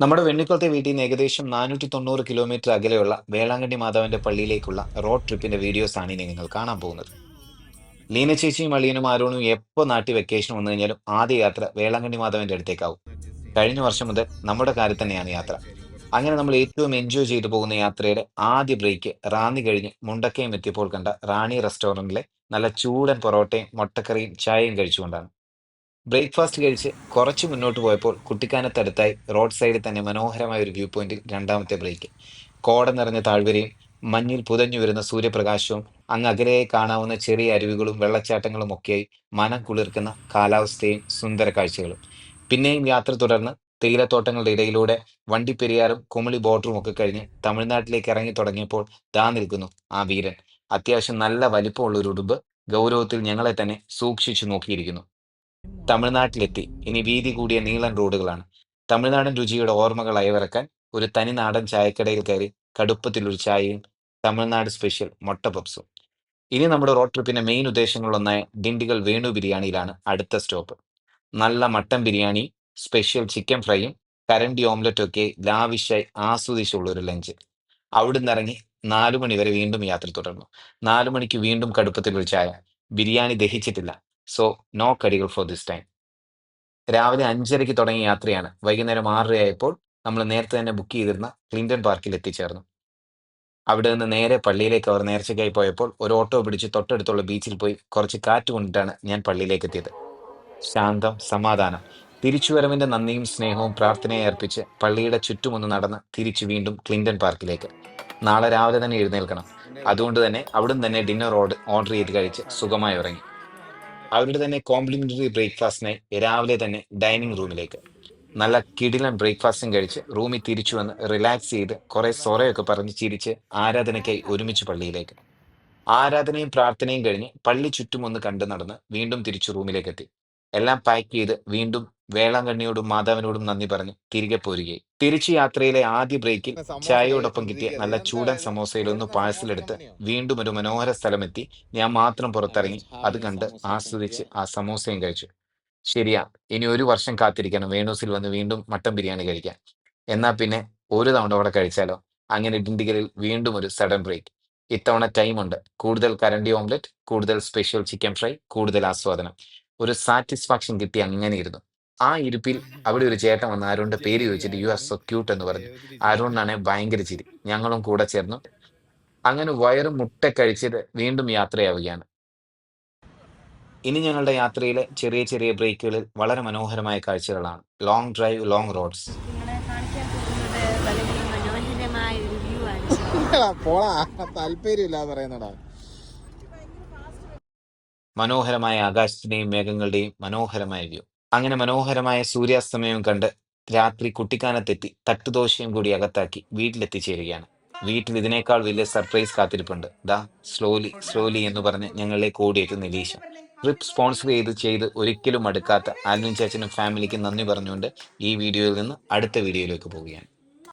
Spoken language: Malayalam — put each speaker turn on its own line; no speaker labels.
നമ്മുടെ വെണ്ണിക്കുളത്തെ വീട്ടിൽ നിന്ന് ഏകദേശം നാനൂറ്റി തൊണ്ണൂറ് കിലോമീറ്റർ അകലെയുള്ള വേളാങ്കണ്ണി മാധവന്റെ പള്ളിയിലേക്കുള്ള റോഡ് ട്രിപ്പിന്റെ വീഡിയോസ് ആണ് ഇനി നിങ്ങൾ കാണാൻ പോകുന്നത്. ലീന ചേച്ചിയും അളിയനും ആരോണും എപ്പോൾ നാട്ടിൽ വെക്കേഷൻ വന്നു കഴിഞ്ഞാലും ആദ്യ യാത്ര വേളാങ്കണ്ണി മാധവന്റെ അടുത്തേക്കാവും. കഴിഞ്ഞ വർഷം മുതൽ നമ്മുടെ കാര്യം തന്നെയാണ് യാത്ര. അങ്ങനെ നമ്മൾ ഏറ്റവും എൻജോയ് ചെയ്തു പോകുന്ന യാത്രയുടെ ആദ്യ ബ്രേക്ക് റാന്നി കഴിഞ്ഞ് മുണ്ടക്കയം എത്തിയപ്പോൾ കണ്ട റാണി റെസ്റ്റോറന്റിലെ നല്ല ചൂടൻ പൊറോട്ടയും മുട്ടക്കറിയും ചായയും കഴിച്ചുകൊണ്ടാണ്. ബ്രേക്ക്ഫാസ്റ്റ് കഴിച്ച് കുറച്ച് മുന്നോട്ട് പോയപ്പോൾ കുട്ടിക്കാനത്തടുത്തായി റോഡ് സൈഡിൽ തന്നെ മനോഹരമായ ഒരു വ്യൂ പോയിന്റിൽ രണ്ടാമത്തെ ബ്രേക്ക്. കോട നിറഞ്ഞ താഴ്വരയും മഞ്ഞിൽ പുതഞ്ഞു വരുന്ന സൂര്യപ്രകാശവും അങ്ങ് അകലെ കാണാവുന്ന ചെറിയ അരുവികളും വെള്ളച്ചാട്ടങ്ങളും ഒക്കെയായി മനം കുളിർക്കുന്ന കാലാവസ്ഥയും സുന്ദര കാഴ്ചകളും. പിന്നെയും യാത്ര തുടർന്ന് തേയിലത്തോട്ടങ്ങളുടെ ഇടയിലൂടെ വണ്ടിപ്പെരിയാറും കുമളി ബോട്ടറും ഒക്കെ കഴിഞ്ഞ് തമിഴ്നാട്ടിലേക്ക് ഇറങ്ങി തുടങ്ങിയപ്പോൾ ദാ നിൽക്കുന്നു ആ വീരൻ. അത്യാവശ്യം നല്ല വലിപ്പമുള്ള ഒരു ഉടുമ്പ് ഗൗരവത്തിൽ ഞങ്ങളെ തന്നെ സൂക്ഷിച്ചു നോക്കിയിരിക്കുന്നു. തമിഴ്നാട്ടിലെത്തി. ഇനി വീതി കൂടിയ നീളൻ റോഡുകളാണ്. തമിഴ്നാടൻ രുചിയുടെ ഓർമ്മകൾ അയവിറക്കാൻ ഒരു തനി നാടൻ ചായക്കടയിൽ കയറി കടുപ്പത്തിൽ ഒരു ചായയും തമിഴ്നാട് സ്പെഷ്യൽ മുട്ട പപ്സും. ഇനി നമ്മുടെ റോഡ് ട്രിപ്പിന്റെ മെയിൻ ഉദ്ദേശങ്ങളിലൊന്നായ ഡിണ്ടിഗൽ വേണു ബിരിയാണിയിലാണ് അടുത്ത സ്റ്റോപ്പ് നല്ല മട്ടൻ ബിരിയാണി സ്പെഷ്യൽ ചിക്കൻ ഫ്രൈയും കരണ്ടി ഓംലറ്റും ഒക്കെ ലാവിഷായി ആസ്വദിച്ചുള്ള ഒരു ലഞ്ച് അവിടുന്ന് ഇറങ്ങി നാലു മണി വരെ വീണ്ടും യാത്ര തുടർന്നു. നാലു മണിക്ക് വീണ്ടും കടുപ്പത്തിൽ ഒരു ചായ. ബിരിയാണി ദഹിച്ചിട്ടില്ല. സോ നോ കടികൾ ഫോർ ദിസ് ടൈം രാവിലെ അഞ്ചരയ്ക്ക് തുടങ്ങിയ യാത്രയാണ്. വൈകുന്നേരം ആറരയായപ്പോൾ നമ്മൾ നേരത്തെ തന്നെ ബുക്ക് ചെയ്തിരുന്ന ക്ലിന്റൺ പാർക്കിൽ എത്തിച്ചേർന്നു. അവിടെ നിന്ന് നേരെ പള്ളിയിലേക്ക് അവർ നേർച്ചയ്ക്കായി പോയപ്പോൾ ഒരു ഓട്ടോ പിടിച്ച് തൊട്ടടുത്തുള്ള ബീച്ചിൽ പോയി കുറച്ച് കാറ്റ് കൊണ്ടിട്ടാണ് ഞാൻ പള്ളിയിലേക്ക് എത്തിയത്. ശാന്തം സമാധാനം. തിരിച്ചുവരവിന്റെ നന്ദിയും സ്നേഹവും പ്രാർത്ഥനയെ അർപ്പിച്ച് പള്ളിയുടെ ചുറ്റുമൊന്ന് നടന്ന് തിരിച്ചു വീണ്ടും ക്ലിന്റൺ പാർക്കിലേക്ക് നാളെ രാവിലെ തന്നെ എഴുന്നേൽക്കണം. അതുകൊണ്ട് തന്നെ അവിടുന്ന് തന്നെ ഡിന്നർ ഓർഡർ ചെയ്ത് കഴിച്ച് സുഖമായി ഉറങ്ങി. അവരുടെ തന്നെ കോംപ്ലിമെന്ററി ബ്രേക്ക്ഫാസ്റ്റിനായി രാവിലെ തന്നെ ഡൈനിങ് റൂമിലേക്ക് നല്ല കിടിലൻ ബ്രേക്ക്ഫാസ്റ്റും കഴിച്ച് റൂമിൽ തിരിച്ചു വന്ന് റിലാക്സ് ചെയ്ത് കുറെ സൊറയൊക്കെ പറഞ്ഞ് ചിരിച്ച് ആരാധനയ്ക്കായി ഒരുമിച്ച് പള്ളിയിലേക്ക്. ആരാധനയും പ്രാർത്ഥനയും കഴിഞ്ഞ് പള്ളി ചുറ്റും ഒന്ന് കണ്ടു നടന്ന് വീണ്ടും തിരിച്ചു റൂമിലേക്ക് എത്തി. എല്ലാം പാക്ക് ചെയ്ത് വീണ്ടും വേളാങ്കണ്ണിയോടും മാതാവിനോടും നന്ദി പറഞ്ഞ്. തിരികെ പോരുകയായി. തിരിച്ചു യാത്രയിലെ ആദ്യ ബ്രേക്കിൽ ചായയോടൊപ്പം കിട്ടിയ നല്ല ചൂടൻ സമോസയിലൊന്ന് പാഴ്സലെടുത്ത് വീണ്ടും ഒരു മനോഹര സ്ഥലമെത്തി. ഞാൻ മാത്രം പുറത്തിറങ്ങി. അത് കണ്ട് ആസ്വദിച്ച് ആ സമോസയും കഴിച്ചു. ശരിയാ ഇനി ഒരു വർഷം കാത്തിരിക്കണം. വേണൂസിൽ വന്ന് വീണ്ടും മട്ടൻ ബിരിയാണി കഴിക്കാൻ എന്നാ പിന്നെ ഒരു തവണ അവിടെ കഴിച്ചാലോ? അങ്ങനെ ഡിണ്ടിഗലിൽ വീണ്ടും ഒരു സഡൻ ബ്രേക്ക്. ഇത്തവണ ടൈം ഉണ്ട്. കൂടുതൽ കരണ്ടി ഓംലെറ്റ് കൂടുതൽ സ്പെഷ്യൽ ചിക്കൻ ഫ്രൈ കൂടുതൽ ആസ്വാദനം. ഒരു സാറ്റിസ്ഫാക്ഷൻ കിട്ടി അങ്ങനെ ഇരുന്നു ആ ഇരിപ്പിൽ അവിടെ ഒരു ചേട്ടൻ വന്ന് ആരോണിന്റെ പേര് ചോദിച്ചിട്ട് യു ആർ സോ ക്യൂട്ട് എന്ന് പറഞ്ഞു. ആരോണിനാണെ ഭയങ്കര ചിരി. ഞങ്ങളും കൂടെ ചേർന്നു. അങ്ങനെ വയറ് മുട്ട കഴിച്ചിട്ട് വീണ്ടും യാത്രയാവുകയാണ്. ഇനി ഞങ്ങളുടെ യാത്രയിലെ ചെറിയ ചെറിയ ബ്രേക്കുകളിൽ വളരെ മനോഹരമായ കാഴ്ചകളാണ്. ലോങ് ഡ്രൈവ് ലോങ് റോഡ്സ്
പോളാ താല്പര്യമില്ല പറയുന്നടാ.
മനോഹരമായ ആകാശത്തിന്റെയും മേഘങ്ങളുടെയും മനോഹരമായ വ്യൂ അങ്ങനെ മനോഹരമായ സൂര്യാസ്തമയം കണ്ട് രാത്രി കുട്ടിക്കാനത്തെത്തി തട്ടുദോശയും കൂടി അകത്താക്കി വീട്ടിലെത്തിച്ചേരുകയാണ്. വീട്ടിൽ ഇതിനേക്കാൾ വലിയ സർപ്രൈസ് കാത്തിരിപ്പുണ്ട്. ദാ സ്ലോലി സ്ലോലി എന്ന് പറഞ്ഞ് ഞങ്ങളിലേക്ക് കൂടിയേക്ക് നിലീഷ ട്രിപ്പ് സ്പോൺസർ ചെയ്ത് ചെയ്ത് ഒരിക്കലും അടുക്കാത്ത ആൽവിൻ ചാച്ചനും ഫാമിലിക്കും നന്ദി പറഞ്ഞുകൊണ്ട് ഈ വീഡിയോയിൽ നിന്ന് അടുത്ത വീഡിയോയിലേക്ക് പോവുകയാണ്.